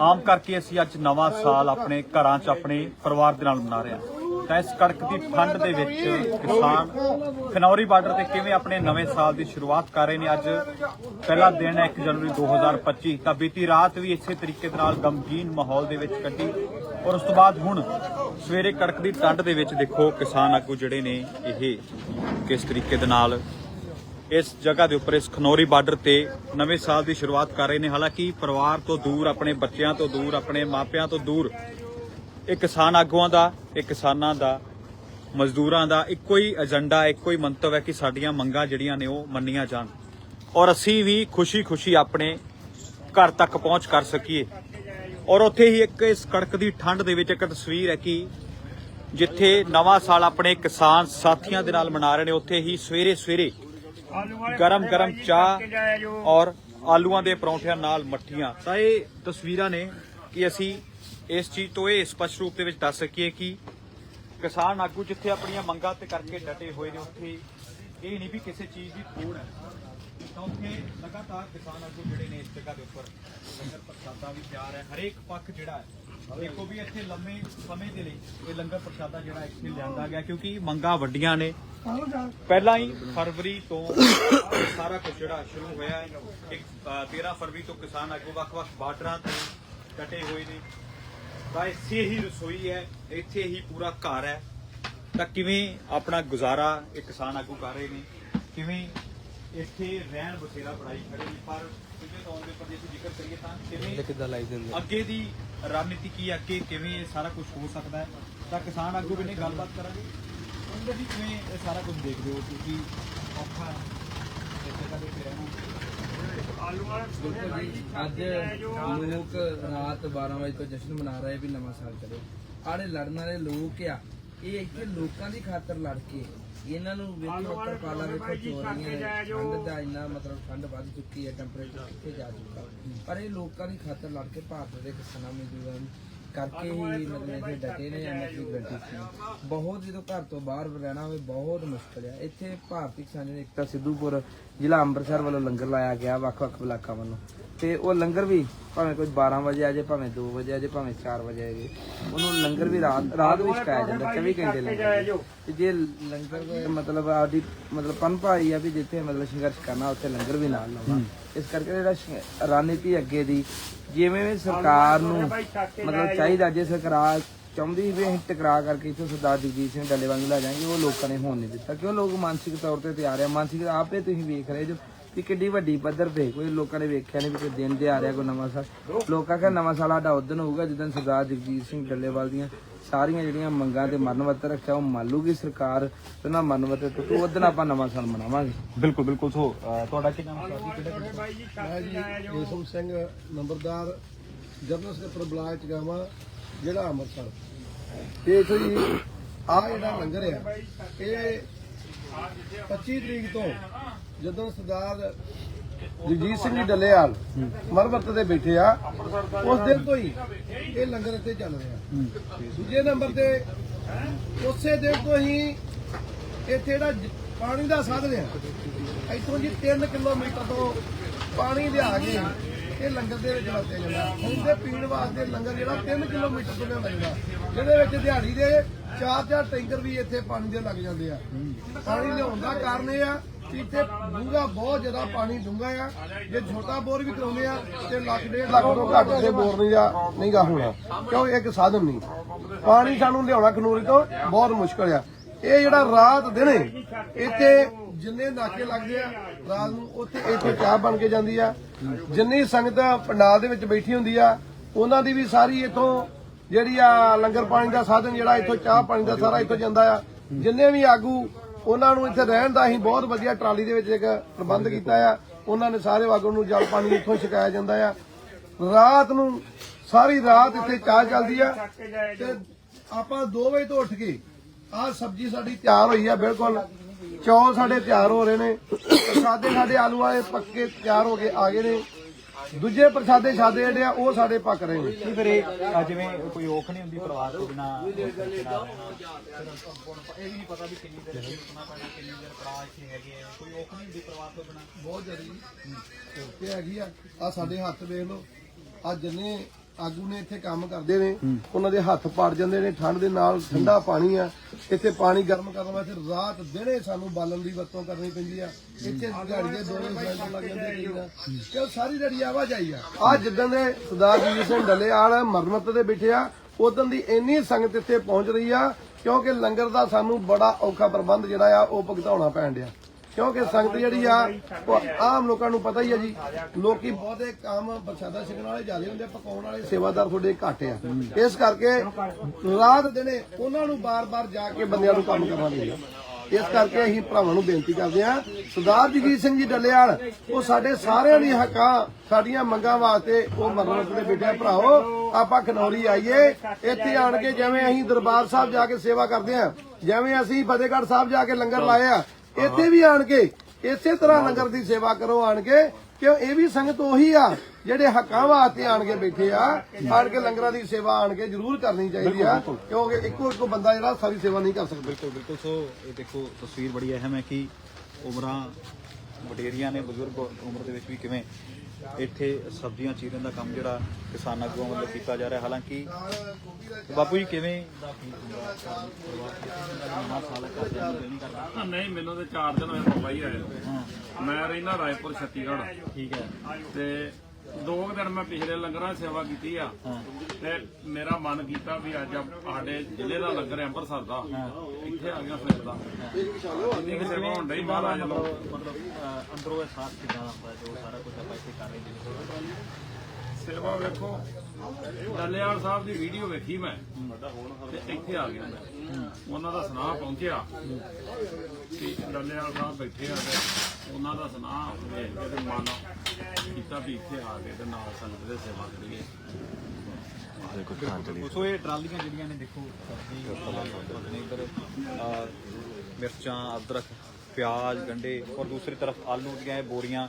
ਆਮ ਕਰਕੇ ਅਸੀਂ ਅੱਜ ਨਵਾਂ ਸਾਲ ਆਪਣੇ ਘਰਾਂ 'ਚ ਆਪਣੇ ਪਰਿਵਾਰ ਦੇ ਨਾਲ ਮਨਾ ਰਹੇ ਹਾਂ। ਤਾਂ ਇਸ ਕੜਕ ਦੀ ਠੰਡ ਦੇ ਵਿੱਚ ਕਿਸਾਨ ਖਨੌਰੀ ਬਾਰਡਰ ਤੇ ਕਿਵੇਂ ਆਪਣੇ ਨਵੇਂ ਸਾਲ ਦੀ ਸ਼ੁਰੂਆਤ ਕਰ ਰਹੇ ਨੇ? ਅੱਜ ਪਹਿਲਾ ਦਿਨ ਹੈ 1 ਜਨਵਰੀ 2025 ਤਾਂ ਬੀਤੀ ਰਾਤ ਵੀ ਇਸੇ ਤਰੀਕੇ ਦੇ ਨਾਲ ਗਮਗੀਨ ਮਾਹੌਲ ਦੇ ਵਿੱਚ ਕੱਢੀ। ਔਰ ਉਸ ਤੋਂ ਬਾਅਦ ਹੁਣ ਸਵੇਰੇ ਕੜਕ ਦੀ ਠੰਡ ਦੇ ਵਿੱਚ ਦੇਖੋ ਕਿਸਾਨ ਆਗੂ ਜਿਹੜੇ ਨੇ, ਇਹ ਕਿਸ ਤਰੀਕੇ ਦੇ ਨਾਲ ਇਸ ਜਗ੍ਹਾ ਦੇ ਉੱਪਰ, ਇਸ ਖਨੌਰੀ ਬਾਰਡਰ ਤੇ ਨਵੇਂ ਸਾਲ ਦੀ ਸ਼ੁਰੂਆਤ ਕਰ ਰਹੇ ਨੇ। ਹਾਲਾਂਕਿ ਪਰਿਵਾਰ ਤੋਂ ਦੂਰ, ਆਪਣੇ ਬੱਚਿਆਂ ਤੋਂ ਦੂਰ, ਆਪਣੇ ਮਾਪਿਆਂ ਤੋਂ ਦੂਰ, ਇਹ ਕਿਸਾਨ ਆਗੂਆਂ ਦਾ, ਇਹ ਕਿਸਾਨਾਂ ਦਾ, ਮਜ਼ਦੂਰਾਂ ਦਾ ਇੱਕੋ ਹੀ ਏਜੰਡਾ ਇੱਕੋ ਹੀ ਮੰਤਵ ਹੈ ਕਿ ਸਾਡੀਆਂ ਮੰਗਾਂ ਜਿਹੜੀਆਂ ਨੇ ਉਹ ਮੰਨੀਆਂ ਜਾਣ। ਔਰ ਅਸੀਂ ਵੀ ਖੁਸ਼ੀ-ਖੁਸ਼ੀ ਆਪਣੇ ਘਰ ਤੱਕ ਪਹੁੰਚ ਕਰ ਸਕੀਏ। ਔਰ ਉੱਥੇ ਹੀ ਇੱਕ ਇਸ ਕੜਕ ਦੀ ਠੰਡ ਦੇ ਵਿੱਚ ਇੱਕ ਤਸਵੀਰ ਹੈ ਕਿ ਜਿੱਥੇ ਨਵਾਂ ਸਾਲ ਆਪਣੇ ਕਿਸਾਨ ਸਾਥੀਆਂ ਦੇ ਨਾਲ ਮਨਾ ਰਹੇ ਨੇ, ਉੱਥੇ ਹੀ ਸਵੇਰੇ-ਸਵੇਰੇ ਗਰਮ ਗਰਮ ਚਾਹ ਔਰ ਆਲੂਆਂ ਦੇ ਪਰੌਂਠਿਆਂ ਨਾਲ ਮੱਠੀਆਂ। ਤਾਂ ਇਹ ਤਸਵੀਰਾਂ ਨੇ ਕਿ ਅਸੀਂ ਇਸ ਚੀਜ਼ ਤੋਂ ਇਹ ਸਪਸ਼ਟ ਰੂਪ ਦੇ ਵਿੱਚ ਦੱਸ ਸਕੀਏ ਕਿ ਕਿਸਾਨ ਆਗੂ ਜਿੱਥੇ ਆਪਣੀਆਂ ਮੰਗਾਂ ਤੇ ਕਰਕੇ ਡਟੇ ਹੋਏ ਨੇ, ਉੱਥੇ ਇਹ ਨਹੀਂ ਵੀ ਕਿਸੇ ਚੀਜ਼ ਦੀ ਥੋੜ ਹੈ। ਤਾਂ ਉੱਥੇ ਲਗਾਤਾਰ ਕਿਸਾਨ ਆਗੂ ਜਿਹੜੇ ਨੇ ਇਸ ਜਗ੍ਹਾ ਦੇ ਉੱਪਰ ਲੰਗਰ ਪ੍ਰਸ਼ਾਦਾ ਵੀ ਤਿਆਰ ਹੈ। ਹਰੇਕ ਪੱਖ ਜਿਹੜਾ ਹੈ ਦੇਖੋ ਵੀ ਇੱਥੇ ਲੰਮੇ ਸਮੇਂ ਦੇ ਲਈ ਇਹ ਲੰਗਰ ਪ੍ਰਸ਼ਾਦਾ ਜਿਹੜਾ ਇੱਥੇ ਲਿਆਂਦਾ ਗਿਆ ਕਿਉਂਕਿ ਮੰਗਾਂ ਵੱਡੀਆਂ ਨੇ। ਪਹਿਲਾਂ ਹੀ ਫਰਵਰੀ ਤੋਂ ਸਾਰਾ ਕੁਝ ਜਿਹੜਾ ਸ਼ੁਰੂ ਹੋਇਆ ਹੈ। ਇੱਕ 13 ਫਰਵਰੀ ਤੋਂ ਕਿਸਾਨ ਆਗੂ ਵੱਖ-ਵੱਖ ਬਾਰਡਰਾਂ ਤੇ ਡਟੇ ਹੋਏ ਨੇ। ਤਾਂ ਇੱਥੇ ਹੀ ਰਸੋਈ ਹੈ, ਇੱਥੇ ਹੀ ਪੂਰਾ ਘਰ ਹੈ। ਤਾਂ ਕਿਵੇਂ ਆਪਣਾ ਗੁਜ਼ਾਰਾ ਇਹ ਕਿਸਾਨ ਆਗੂ ਕਰ ਰਹੇ ਨੇ? ਕਿਵੇਂ ਇੱਥੇ ਰਹਿਣ ਬਸੇਰਾ ਬਣਾਈ ਖੜੇ ਨੇ ਪਰ ਸਿੱਧੇ ਤੌਰ ਦੇ ਉੱਪਰ ਜੇ ਅਸੀਂ ਜ਼ਿਕਰ ਕਰੀਏ ਤਾਂ ਕਿਵੇਂ ਕਿੱਦਾਂ ਲਾਈ ਦਿੰਦੇ ਅੱਗੇ ਦੀ ਰਣਨੀਤੀ ਕੀ ਹੈ ਅੱਗੇ ਕਿਵੇਂ ਇਹ ਸਾਰਾ ਕੁਝ ਹੋ ਸਕਦਾ ਹੈ? ਤਾਂ ਕਿਸਾਨ ਆਗੂ ਵੀ ਨੇ ਗੱਲਬਾਤ ਕਰਾਂਗੇ। ਉਹਦੇ ਵੀ ਕਿਵੇਂ ਇਹ ਸਾਰਾ ਕੁਝ ਦੇਖਦੇ ਹੋ ਤੁਸੀਂ? ਔਖਾ ਜਗ੍ਹਾ ਦੇ ਉੱਤੇ ਰਹਿਣਾ। ਅੱਜ ਲੋਕ ਰਾਤ 12 ਵਜੇ ਤੋਂ ਜਸ਼ਨ ਮਨਾ ਰਹੇ ਵੀ ਨਵਾਂ ਸਾਲ ਚਲੇ। ਆੜੇ ਲੜਨ ਵਾਲੇ ਲੋਕ ਆ ਇਹ ਇੱਥੇ ਲੋਕਾਂ ਦੀ ਖਾਤਰ ਲੜ ਕੇ ਇਹਨਾਂ ਨੂੰ ਵੇਖੋ ਤਰਪਾਲਾ ਵੇਖੋ ਚੋਰੀਆਂ ਠੰਡ ਦਾ ਇੰਨਾ ਮਤਲਬ ਠੰਡ ਵੱਧ ਚੁੱਕੀ ਹੈ ਟੈਂਪਰੇਚਰ ਕਿੱਥੇ ਜਾ ਚੁੱਕਾ। ਪਰ ਇਹ ਲੋਕਾਂ ਦੀ ਖਾਤਰ ਲੜ ਕੇ ਭਾਰਤ ਦੇ ਕਿਸਾਨਾਂ ਮਜ਼ਦੂਰਾਂ ਨੂੰ ਕਰਕੇ ਹੀ ਮਤਲਬ ਇੱਥੇ ਡਟੇ ਨੇ ਇਹਨਾਂ ਦੀ ਗਰੰਟੀ ਸੀ। ਬਹੁਤ ਜਦੋਂ ਘਰ ਤੋਂ ਬਾਹਰ ਰਹਿਣਾ ਹੋਵੇ ਬਹੁਤ ਮੁਸ਼ਕਲ ਹੈ। ਇੱਥੇ ਭਾਰਤੀ ਕਿਸਾਨ ਯੂਨੀਅਨ ਏਕਤਾ ਸਿੱਧੂਪੁਰ ਜ਼ਿਲ੍ਹਾ ਅੰਮ੍ਰਿਤਸਰ ਵੱਲੋਂ ਲੰਗਰ ਲਾਇਆ ਗਿਆ ਵੱਖ-ਵੱਖ ਬਲਾਕਾਂ ਵੱਲੋਂ। ਤੇ ਉਹ ਲੰਗਰ ਵੀ ਭਾਵੇਂ ਕੋਈ 12 ਵਜੇ ਆ ਜਾਏ ਭਾਵੇਂ 2 ਵਜੇ ਆ ਜਾਏ ਭਾਵੇਂ 4 ਵਜੇ ਆ ਜਾਏ ਉਹਨੂੰ ਲੰਗਰ ਵੀ ਰਾਤ ਰਾਤ ਵੀ ਛਕਾਇਆ ਜਾਂਦਾ 24 ਘੰਟੇ ਲੰਗਰ। ਤੇ ਜੇ ਲੰਗਰ ਦੇ ਮਤਲਬ ਆਪਦੀ ਮਤਲਬ ਪਨਪਾਈ ਆ ਵੀ ਜਿੱਥੇ ਮਤਲਬ ਸੰਘਰਸ਼ ਕਰਨਾ ਉੱਥੇ ਲੰਗਰ ਵੀ ਨਾਲ ਲਾਉਣਾ। ਇਸ ਕਰਕੇ ਜਿਹੜਾ ਰਣਨੀਤੀ ਅੱਗੇ ਦੀ ਜਿਵੇਂ ਵੀ ਸਰਕਾਰ ਨੂੰ ਮਤਲਬ ਚਾਹੀਦਾ ਜੇ ਸਰਕਾਰ ਚਾਹੁੰਦੀ ਵੀ ਅਸੀਂ ਟਕਰਾ ਕਰਕੇ ਇੱਥੋਂ ਸਰਦਾਰ ਜਗਜੀਤ ਸਿੰਘ ਡੱਲੇਵਾਲ ਨੂੰ ਲੈ ਜਾਾਂਗੇ ਉਹ ਲੋਕਾਂ ਨੇ ਹੋਣ ਨਹੀਂ ਦਿੱਤਾ। ਕਿਉਂ? ਲੋਕ ਮਾਨਸਿਕ ਤੌਰ ਤੇ ਤਿਆਰ ਆ। ਮਾਨਸਿਕ ਆਪੇ ਤੁਸੀਂ ਵੇਖ ਰਹੇ ਜੋ ਕਿ ਕਿੱਡੀ ਵੱਡੀ ਪੱਧਰ ਤੇ ਕੋਈ ਲੋਕਾਂ ਨੇ ਵੇਖਿਆ ਨਹੀਂ ਵੀ ਕੋਈ ਦਿਨ ਦੇ ਆ ਰਿਹਾ ਕੋਈ ਨਵਾਂ ਸਾਲ। ਲੋਕਾਂ ਕਹਿੰਦੇ ਨਵਾਂ ਸਾਲ ਸਾਡਾ ਉਦੋਂ ਹੋਊਗਾ ਜਦੋਂ ਸਰਦਾਰ ਜਗਜੀਤ ਸਿੰਘ ਡੱਲੇਵਾਲ ਦੀਆਂ ਸਾਰੀਆਂ ਜਿਹੜੀਆਂ ਮੰਗਾਂ ਤੇ ਮਰਨਵਤ ਰੱਖਿਆ ਉਹ ਮੰਨ ਲੂਗੀ ਸਰਕਾਰ ਤੇ ਨਾ ਮਰਨਵਤ ਤੇ ਉਦੋਂ ਆਪਾਂ ਨਵਾਂ ਸਾਲ ਮਨਾਵਾਂਗੇ। ਬਿਲਕੁਲ ਬਿਲਕੁਲ ਸੋ ਤੁਹਾਡਾ ਕੀ ਨਾਮ ਹੈ? ਜੀ ਕਿਹੜੇ ਮੈਂ ਜੀ ਯੂਸਫ ਸਿੰਘ ਨੰਬਰਦਾਰ ਜਨਰਲ ਸਕੱਤਰ ਬਲਾਕ ਚਗਾਵਾ ਜਿਹੜਾ ਅੰਮ੍ਰਿਤਸਰ। ਤੇ ਇੱਥੇ ਜੀ ਆ ਜਿਹੜਾ ਲੰਗਰ ਆ, ਇਹ 25 ਤਰੀਕ ਤੋਂ ਜਦੋਂ ਸਰਦਾਰ ਜਗਜੀਤ ਸਿੰਘ ਜੀ ਡੱਲੇਵਾਲ ਮਰਮਤ ਤੇ ਬੈਠੇ ਆ, ਉਸ ਦਿਨ ਤੋਂ ਹੀ ਇਹ ਲੰਗਰ ਇੱਥੇ ਚੱਲ ਰਿਹਾ। ਦੂਜੇ ਨੰਬਰ ਤੇ ਉਸੇ ਦਿਨ ਤੋਂ ਹੀ ਇੱਥੇ ਜਿਹੜਾ ਪਾਣੀ ਦਾ ਸਾਧਨ ਆ, ਇੱਥੋਂ ਜੀ 3 ਕਿਲੋਮੀਟਰ ਤੋਂ ਪਾਣੀ ਲਿਆ ਕੇ ਇਹ ਲੰਗਰ ਦੇ ਵਿੱਚ ਵਰਤਿਆ ਜਾਂਦਾ। ਹੁਣ ਦੇ ਪੀਣ ਵਾਸਤੇ ਲੰਗਰ ਜਿਹੜਾ 3 ਕਿਲੋਮੀਟਰ ਤੋਂ ਲਿਆਉਂਦਾ ਜਾਂਦਾ। ਜਿਹਦੇ ਵਿੱਚ ਦਿਹਾੜੀ ਦੇ 4-4 ਟੈਂਕਰ ਵੀ ਇੱਥੇ ਪਾਣੀ ਦੇ ਲੱਗ ਜਾਂਦੇ ਆ। ਪਾਣੀ ਲਿਆਉਣ ਦਾ ਕਾਰਨ ਇਹ ਆ ਕਿ ਇੱਥੇ ਡੂੰਘਾ ਬਹੁਤ ਜ਼ਿਆਦਾ ਪਾਣੀ ਡੂੰਘਾ ਆ। ਜੇ ਛੋਟਾ ਬੋਰ ਵੀ ਕਰਾਉਂਦੇ ਆ ਤੇ ਲੱਖ ਡੇਢ ਲੱਖ ਤੋਂ ਘੱਟ ਦੇ ਬੋਰ ਨਹੀਂ ਜਾ ਨਹੀਂਗਾ ਹੋਣਾ। ਕਿਉਂ? ਇੱਕ ਸਾਧਨ ਨਹੀਂ। ਪਾਣੀ ਸਾਨੂੰ ਲਿਆਉਣਾ ਖਨੂਰੀ ਤੋਂ ਬਹੁਤ ਮੁਸ਼ਕਲ ਆ। ਇਹ ਜਿਹੜਾ ਰਾਤ ਦਿਨੇ ਇੱਥੇ ਜਿੰਨੇ ਨਾਕੇ ਲੱਗਦੇ ਆ, ਰਾਤ ਨੂੰ ਉੱਥੇ ਇੱਥੇ ਚਾਹ ਬਣ ਕੇ ਜਾਂਦੀ ਆ। ਜਿੰਨੀ ਸੰਗਤ ਪੰਡਾਲ ਦੇ ਵਿੱਚ ਬੈਠੀ ਹੁੰਦੀ ਆ, ਉਹਨਾਂ ਦੀ ਵੀ ਸਾਰੀ ਇੱਥੋਂ ਜਿਹੜੀ ਆ ਲੰਗਰ ਪਾਣੀ ਦਾ ਸਾਧਨ ਜਿਹੜਾ ਇੱਥੋਂ ਚਾਹ ਪਾਣੀ ਦਾ ਸਾਰਾ ਇੱਥੋਂ ਜਾਂਦਾ ਆ। ਜਿੰਨੇ ਵੀ ਆਗੂ, ਉਹਨਾਂ ਨੂੰ ਇੱਥੇ ਰਹਿਣ ਦਾ ਹੀ ਬਹੁਤ ਵਧੀਆ ਟਰਾਲੀ ਦੇ ਵਿੱਚ ਇੱਕ ਪ੍ਰਬੰਧ ਕੀਤਾ ਆ। ਉਹਨਾਂ ਨੇ ਸਾਰੇ ਆਗੂ ਨੂੰ ਜਲ ਪਾਣੀ ਇੱਥੋਂ ਛਕਾਇਆ ਜਾਂਦਾ ਆ। ਰਾਤ ਨੂੰ ਸਾਰੀ ਰਾਤ ਇੱਥੇ ਚਾਹ ਚੱਲਦੀ ਆ ਤੇ ਆਪਾਂ 2 ਵਜੇ ਤੋਂ ਉੱਠ ਕੇ ਆਹ ਸਬਜ਼ੀ ਸਾਡੀ ਤਿਆਰ ਹੋਈ ਆ ਬਿਲਕੁਲ। ਚੌਲ ਸਾਡੇ ਤਿਆਰ ਹੋ ਰਹੇ ਨੇ ਪ੍ਰਸ਼ਾਦੇ ਸਾਡੇ ਆਲੂ ਵਾਲੇ ਪੱਕੇ ਤਿਆਰ ਹੋ ਕੇ ਆ ਗਏ ਨੇ। ਦੂਜੇ ਪ੍ਰਸ਼ਾਦੇ ਛਾਦੇ ਜਿਹੜੇ ਆ ਉਹ ਸਾਡੇ ਪੱਕ ਰਹੇ ਨੇ। ਕੀ ਫਿਰ ਇਹ ਜਿਵੇਂ ਕੋਈ ਔਖ ਨਹੀਂ ਹੁੰਦੀ ਪਰਿਵਾਰ ਤੋਂ ਬਿਨਾ ਇਹ ਵੀ ਨਹੀਂ ਪਤਾ ਵੀ ਕਿੰਨੀ ਦੇਰ ਰੁਕਣਾ ਪੈਣਾ ਕਿੰਨੀ ਦੇਰ ਪੜਾ ਇੱਥੇ ਹੈਗੇ ਆ। ਕੋਈ ਔਖ ਨਹੀਂ ਹੁੰਦੀ ਪਰਿਵਾਰ ਤੋਂ ਬਿਨਾ। ਬਹੁਤ ਜ਼ਿਆਦਾ ਤੇ ਹੈਗੀ ਆ ਆ ਸਾਡੇ ਹੱਥ ਵੇਖ ਲਓ। ਆ ਜਿੰਨੇ ਆਗੂ ਨੇ ਇੱਥੇ ਕੰਮ ਕਰਦੇ ਨੇ ਉਹਨਾਂ ਦੇ ਹੱਥ ਪਾੜ ਜਾਂਦੇ ਨੇ ਠੰਡ ਦੇ ਨਾਲ ਠੰਡਾ ਪਾਣੀ ਆ। ਇੱਥੇ ਪਾਣੀ ਗਰਮ ਕਰਨ ਵਾਸਤੇ ਰਾਤ ਦਿਨੇ ਸਾਨੂੰ ਬਾਲਣ ਦੀ ਵਰਤੋਂ ਕਰਨੀ ਪੈਂਦੀ ਆ। ਇੱਥੇ ਦਿਹਾੜੀ ਦੇ ਦੋਵੇਂ ਲੱਗ ਜਾਂਦੇ ਨੇ। ਕਿ ਸਾਰੀ ਦਿਹਾੜੀ ਆਵਾਜਾਈ ਆ। ਆ ਜਿੱਦਾਂ ਦੇ ਸਰਦਾਰ ਜੀ ਸਿੰਘ ਡੱਲੇਵਾਲ ਮਰਮਤ ਦੇ ਬੈਠੇ ਆ ਉਦੋਂ ਦੀ ਇੰਨੀ ਸੰਗਤ ਇੱਥੇ ਪਹੁੰਚ ਰਹੀ ਆ ਕਿਉਂਕਿ ਲੰਗਰ ਦਾ ਸਾਨੂੰ ਬੜਾ ਔਖਾ ਪ੍ਰਬੰਧ ਜਿਹੜਾ ਆ ਉਹ ਭੁਗਤਾਉਣਾ ਪੈਣ ਡਿਆ। ਕਿਉਂਕਿ ਸੰਗਤ ਜਿਹੜੀ ਆ, ਉਹ ਆਮ ਲੋਕਾਂ ਨੂੰ ਪਤਾ ਹੀ ਆ ਜੀ, ਲੋਕੀ ਬਹੁਤੇ ਕੰਮ ਪ੍ਰਸ਼ਾਦਾ ਛਕਣ ਵਾਲੇ ਜ਼ਿਆਦਾ ਹੁੰਦੇ ਪਕਾਉਣ ਵਾਲੇ ਸੇਵਾਦਾਰ ਤੁਹਾਡੇ ਘੱਟ ਆ। ਇਸ ਕਰਕੇ ਰਾਤ ਦਿਨੇ ਉਹਨਾਂ ਨੂੰ ਬਾਰ-ਬਾਰ ਜਾ ਕੇ ਬੰਦਿਆਂ ਨੂੰ ਕੰਮ ਕਰਨਾ ਪੈਂਦਾ ਇਸ ਕਰਕੇ ਅਸੀਂ ਭਰਾਵਾਂ ਨੂੰ ਬੇਨਤੀ ਕਰਦੇ ਹਾਂ ਸਰਦਾਰ ਜਗੀਰ ਸਿੰਘ ਜੀ ਡੱਲੇਵਾਲ ਉਹ ਸਾਡੇ ਸਾਰਿਆਂ ਦੀ ਹੱਕਾਂ, ਸਾਡੀਆਂ ਮੰਗਾਂ ਵਾਸਤੇ ਉਹ ਮਰਨਤ ਦੇ ਬੇਟੇ ਭਰਾਓ, ਆਪਾਂ ਖਨੌਰੀ ਆਈਏ, ਇੱਥੇ ਆਣ ਕੇ ਜਿਵੇਂ ਅਸੀਂ ਦਰਬਾਰ ਸਾਹਿਬ ਜਾ ਕੇ ਸੇਵਾ ਕਰਦੇ ਹਾਂ ਜਿਵੇਂ ਅਸੀਂ ਫਤਿਹਗੜ੍ਹ ਸਾਹਿਬ ਜਾ ਕੇ ਲੰਗਰ ਲਾਏ ਆ ਇੱਥੇ ਵੀ ਆਣ ਕੇ ਇਸੇ ਤਰ੍ਹਾਂ ਲੰਗਰ ਦੀ ਸੇਵਾ ਕਰੋ ਆਣ ਕੇ ਕਿਉਂ? ਇਹ ਵੀ ਸੰਗਤ ਉਹੀ ਆ ਜਿਹੜੇ ਹੱਕਾਂ ਵਾਸਤੇ ਆਣ ਕੇ ਬੈਠੇ ਆ। ਆਣ ਕੇ ਲੰਗਰਾਂ ਦੀ ਸੇਵਾ ਆਣ ਕੇ ਜ਼ਰੂਰ ਕਰਨੀ ਚਾਹੀਦੀ ਆ। ਕਿਉਂਕਿ ਇੱਕੋ ਇੱਕੋ ਬੰਦਾ ਜਿਹੜਾ ਸਾਰੀ ਸੇਵਾ ਨਹੀਂ ਕਰ ਸਕਦਾ। ਬਿਲਕੁਲ ਬਿਲਕੁਲ। ਸੋ ਇਹ ਦੇਖੋ ਤਸਵੀਰ ਬੜੀ ਅਹਿਮ ਹੈ ਕਿ ਉਮਰਾਂ ਵਡੇਰੀਆਂ ਨੇ ਬਜ਼ੁਰਗ ਉਮਰ ਦੇ ਵਿੱਚ ਵੀ ਕਿਵੇਂ ਇੱਥੇ ਸਬਜ਼ੀਆਂ ਚੀਰਨ ਦਾ ਕੰਮ ਜਿਹੜਾ ਕਿਸਾਨਾਂ ਕੋਲੋਂ ਵੱਲੋਂ ਕੀਤਾ ਜਾ ਰਿਹਾ। ਹਾਲਾਂਕਿ ਬਾਪੂ ਜੀ ਕਿਵੇਂ ਦਾ ਫੀਲ ਹੁੰਦਾ ਨਵਾਂ ਸਾਲ ਨਹੀਂ ਕਰਦਾ ਨਹੀਂ ਮੈਨੂੰ ਤੇ 4 ਦਿਨ ਹੋਏ ਆਏ ਹਾਂ। ਮੈਂ ਰਹਿਣਾ ਰਾਏਪੁਰ ਛੱਤੀਗੜ੍ਹ ਠੀਕ ਹੈ। ਤੇ ਦੋ ਦਿਨ ਮੈਂ ਪਿਛਲੇ ਲੰਗਰਾਂ 'ਚ ਸੇਵਾ ਕੀਤੀ ਆ। ਤੇ ਮੇਰਾ ਮਨ ਕੀਤਾ ਵੀ ਅੱਜ ਸਾਡੇ ਜ਼ਿਲ੍ਹੇ ਦਾ ਲੰਗਰ ਹੈ ਅੰਮ੍ਰਿਤਸਰ ਦਾ। ਇੱਥੇ ਆ ਗਿਆ ਫਿਰ ਦਾ ਇੰਨੀ ਕੁ ਸੇਵਾ ਹੋਣ ਡਈ ਮਹਾਰਾਜ ਵੱਲੋਂ? ਮਤਲਬ ਮਤਲਬ ਅੰਦਰੋਂ ਅਹਿਸਾਸ ਕਿਦਾਂ ਹੁੰਦਾ ਜੋ ਸਾਰਾ ਕੁਝ ਆਪਾਂ ਇੱਥੇ ਕਰ ਰਹੇ ਜੀ ਸੇਵਾ ਵੇਖੋ। ਡੱਲੇਵਾਲ ਸਾਹਿਬ ਦੀ ਵੀਡੀਓ ਵੇਖੀ ਮੈਂ। ਤੇ ਇੱਥੇ ਆ ਗਿਆ ਮੈਂ। ਉਹਨਾਂ ਦਾ ਸੁਨਾਹ ਪਹੁੰਚਿਆ। ਕਿ ਡੱਲੇਵਾਲ ਸਾਹਿਬ ਬੈਠੇ ਆ ਤੇ ਉਹਨਾਂ ਦਾ ਸੁਨਾਹ ਵੇਖ ਕੇ ਤੇ ਮਨ ਕੀਤਾ ਵੀ ਇੱਥੇ ਆ ਕੇ ਤੇ ਨਾਲ ਸੰਗਤ ਦੇ ਸੇਵਾ ਕਰੀਏ। ਸੋ ਇਹ ਟਰਾਲੀਆਂ ਜਿਹੜੀਆਂ ਨੇ ਦੇਖੋ ਸਬਜ਼ੀ ਇੱਧਰ ਮਿਰਚਾਂ ਅਦਰਕ ਪਿਆਜ਼ ਗੰਡੇ ਔਰ ਦੂਸਰੀ ਤਰਫ ਆਲੂ ਦੀਆਂ ਇਹ ਬੋਰੀਆਂ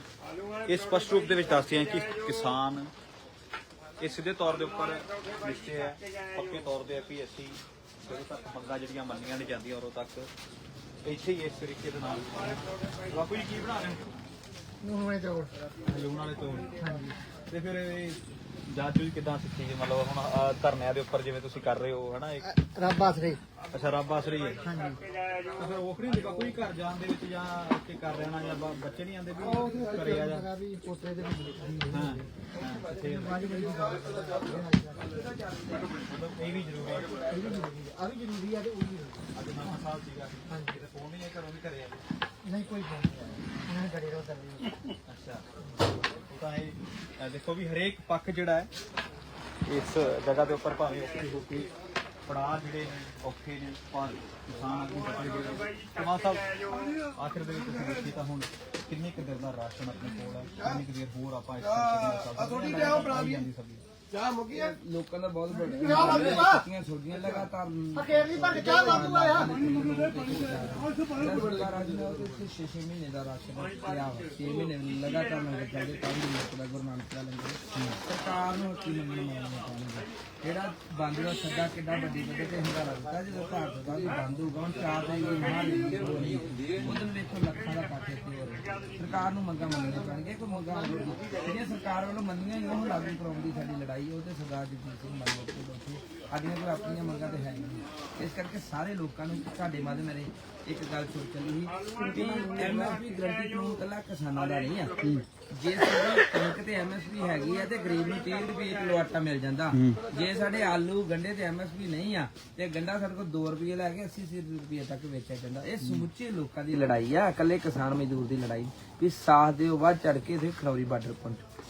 ਇਹ ਸਪਸ਼ਟ ਰੂਪ ਦੇ ਵਿੱਚ ਦੱਸਦੀਆਂ ਕਿ ਕਿਸਾਨ ਇਹ ਸਿੱਧੇ ਤੌਰ ਦੇ ਉੱਪਰ ਨਿਸ਼ਚੈ ਹੈ ਪੱਕੇ ਤੌਰ ਤੇ ਹੈ ਕਿ ਅਸੀਂ ਜਦੋਂ ਤੱਕ ਮੰਗਾਂ ਜਿਹੜੀਆਂ ਮੰਨੀਆਂ ਨਹੀਂ ਜਾਂਦੀਆਂ ਉਦੋਂ ਤੱਕ ਇੱਥੇ ਹੀ ਇਸ ਤਰੀਕੇ ਦੇ ਨਾਲ। ਬਾਪੂ ਜੀ ਕੀ ਬਣਾ ਰਹੇ ਹੋ? ਨੂਨ ਵਾਲੇ ਚੌਲ। ਲੂਣ ਵਾਲੇ ਚੌਲ। ਤੇ ਫਿਰ ਇਹ ਜਾਂਚ ਵੀ ਕਿਦਾਂ ਸਿੱਖੀ ਜੀ? ਮਤਲਬ ਹੁਣ ਆਹ ਧਰਨਿਆਂ ਦੇ ਉੱਪਰ ਜਿਵੇਂ ਤੁਸੀਂ ਕਰ ਰਹੇ ਹੋ ਹਨਾ ਇੱਕ? ਰੱਬ ਆਸਰੇ। ਅੱਛਾ ਰੱਬ ਆਸਰੀ ਹੈ ਹਾਂਜੀ। ਤਾਂ ਫਿਰ ਔਖ ਨਹੀਂ ਹੁੰਦੀ ਕੋਈ ਘਰ ਜਾਣ ਦੇ ਵਿੱਚ ਜਾਂ ਇੱਥੇ ਕਰ ਰਹਿਣਾ ਜਾਂ ਬ- ਬੱਚੇ ਨਹੀਂ ਆਉਂਦੇ ਵੀ ਘਰੇ ਆ ਜਾ। ਜਗ੍ਹਾ ਵੀ ਪੋਤੇ ਦੇ ਵਿੱਚ ਹਾਂ ਹਾਂ, ਮਤਲਬ ਇਹ ਵੀ ਜ਼ਰੂਰੀ ਹੈ। ਆ ਵੀ ਜ਼ਰੂਰੀ ਆ ਤੇ ਉਹ ਵੀ ਜ਼ਰੂਰੀ ਅੱਜ ਨਵਾਂ ਸਾਲ ਸੀਗਾ। ਹਾਂਜੀ। ਤੇ ਫੋਨ ਨਹੀਂ ਹੈ ਘਰੋਂ ਵੀ ਘਰੇ ਆ। ਆ। ਨਹੀਂ ਕੋਈ ਫੋਨ ਨਹੀਂ ਆਇਆ ਇਹਨਾਂ ਨੇ ਕਰੇ ਰੋ ਕਰ ਅੱਛਾ। ਉਹ ਤਾਂ ਇਹ ਦੇਖੋ ਵੀ ਹਰੇਕ ਪੱਖ ਜਿਹੜਾ ਹੈ ਇਸ ਜਗ੍ਹਾ ਦੇ ਉੱਪਰ ਭਾਵੇਂ ਔਖੀ ਹੋ ਕੇ ਪੜਾਅ ਜਿਹੜੇ ਨੇ ਔਖੇ ਨੇ ਪਰ ਕਿਸਾਨ ਆਦਮੀ ਬਚੇ ਜਿਹੜੇ ਕਮਾ ਸਾਹਿਬ ਆਖਿਰ ਦੇ ਵਿੱਚ ਤੁਸੀਂ ਦੇਖੀ ਤਾਂ ਹੁਣ ਕਿੰਨੇ ਕੁ ਦਿਨ ਦਾ ਰਾਸ਼ਨ ਆਪਣੇ ਕੋਲ ਹੈ ਕਿੰਨੀ ਕੁ ਦੇਰ ਹੋਰ ਆਪਾਂ ਇਸ ਆ ਥੋੜੀ ਜਿਹਾ ਉਹ ਬਣਾ ਸਬਜ਼ੀ ਚਾਹ ਮੁੱਕੀ ਆ ਲੋਕਾਂ ਦਾ ਬਹੁਤ ਬੜਾ ਛੋਟੀਆਂ ਲਗਾਤਾਰ। ਅਕੇਲੀ ਭਰ ਕੇ ਚਾਹ ਵਾਧੂ ਆਇਆ। ਸਰਕਾਰ ਅੱਜ ਨਾਲ ਤੇ 6 ਮਹੀਨੇ ਦਾ ਰਾਸ਼ਨ ਪਿਆ ਵਾ 6 ਮਹੀਨੇ ਲਗਾਤਾਰ ਲੰਗਰ ਚੱਲਦੇ ਤਾਂ ਵੀ ਲੋਕ ਗੁਰੂ ਨਾਨਕ ਦਾ ਲੰਗਰ ਸਰਕਾਰ ਨੂੰ ਕੀ ਮੰਨਣਾ ਚਾਹੀਦਾ ਜਿਹੜਾ ਬੰਦ ਦਾ ਸੱਦਾ ਕਿੱਡਾ ਵੱਡੀ ਵੱਡੇ ਤੇ ਹੰਗਾਰਾ ਦਿੱਤਾ ਜਦੋਂ ਭਾਰਤ ਦਾ ਵੀ ਬੰਦ ਹੋਊਗਾ ਹੁਣ ਚਾਰ ਦੇ ਕੋਈ ਮਹਾਰੀ ਉਦੋਂ ਦੇਖੋ ਲੱਖਾਂ ਦਾ ਪਾਟੇ ਤੇ ਹੋ ਰਿਹਾ ਸਰਕਾਰ ਨੂੰ ਮੰਗਾਂ ਮੰਗਣੀਆਂ ਪੈਣਗੀਆਂ ਕੋਈ ਮੰਗਾਂ ਜਿਹੜੀਆਂ ਸਰਕਾਰ ਵੱਲੋਂ ਮੰਨੀਆਂ ਉਹ ਲਾਗੂ ਕਰਾਉਣ ਦੀ ਸਾਡੀ ਲੜਾਈ ਉਹ ਤੇ ਸਰਦਾਰ ਜਗਜੀਤ ਸਿੰਘ ਮਾਨ ਉੱਤੇ ਬੈਠੇ ਸਾਡੀਆਂ ਕੋਈ ਆਪਣੀਆਂ ਮੰਗਾਂ ਤੇ ਹੈ ਨਹੀਂ। ਇਸ ਕਰਕੇ ਸਾਰੇ ਲੋਕਾਂ ਨੂੰ ਤੁਹਾਡੇ ਮਾਧਿਅਮ ਮੇਰੇ ਇੱਕ ਗੱਲ ਸੋਚ ਚੱਲੀ ਕਿ ਐਮਐਸਪੀ ਗਰੰਟੀ ਕਾਨੂੰਨ ਕੱਲਾ ਕਿਸਾਨਾਂ ਦਾ ਨਹੀਂ ਆ। ਜੇ ਸਾਡੀ ਕਣਕ ਤੇ ਐਮਐਸਪੀ ਹੈਗੀ ਆ ਤੇ ਗਰੀਬ ਨੂੰ 30 ਰੁਪਏ ਕਿਲੋ ਆਟਾ ਮਿਲ ਜਾਂਦਾ। ਜੇ ਸਾਡੇ ਆਲੂ ਗੰਡੇ ਤੇ ਐਮਐਸਪੀ ਨਹੀਂ ਆ ਤੇ ਗੰਡਾ ਸਾਡੇ ਕੋਲ 2 ਰੁਪਏ ਲੈ ਕੇ 80 80 ਰੁਪਏ ਤੱਕ ਵੇਚਿਆ ਜਾਂਦਾ। ਇਹ ਸਮੁੱਚੇ ਲੋਕਾਂ ਦੀ ਲੜਾਈ ਆ, ਇਕੱਲੇ ਕਿਸਾਨ ਮਜ਼ਦੂਰ ਦੀ ਲੜਾਈ। ਵੀ ਸਾਥ ਦਿਓ, ਵੱਧ ਚੜ ਕੇ ਤੇ ਖਰੌਰੀ ਬਾਰਡਰ ਪਹੁੰਚੋ।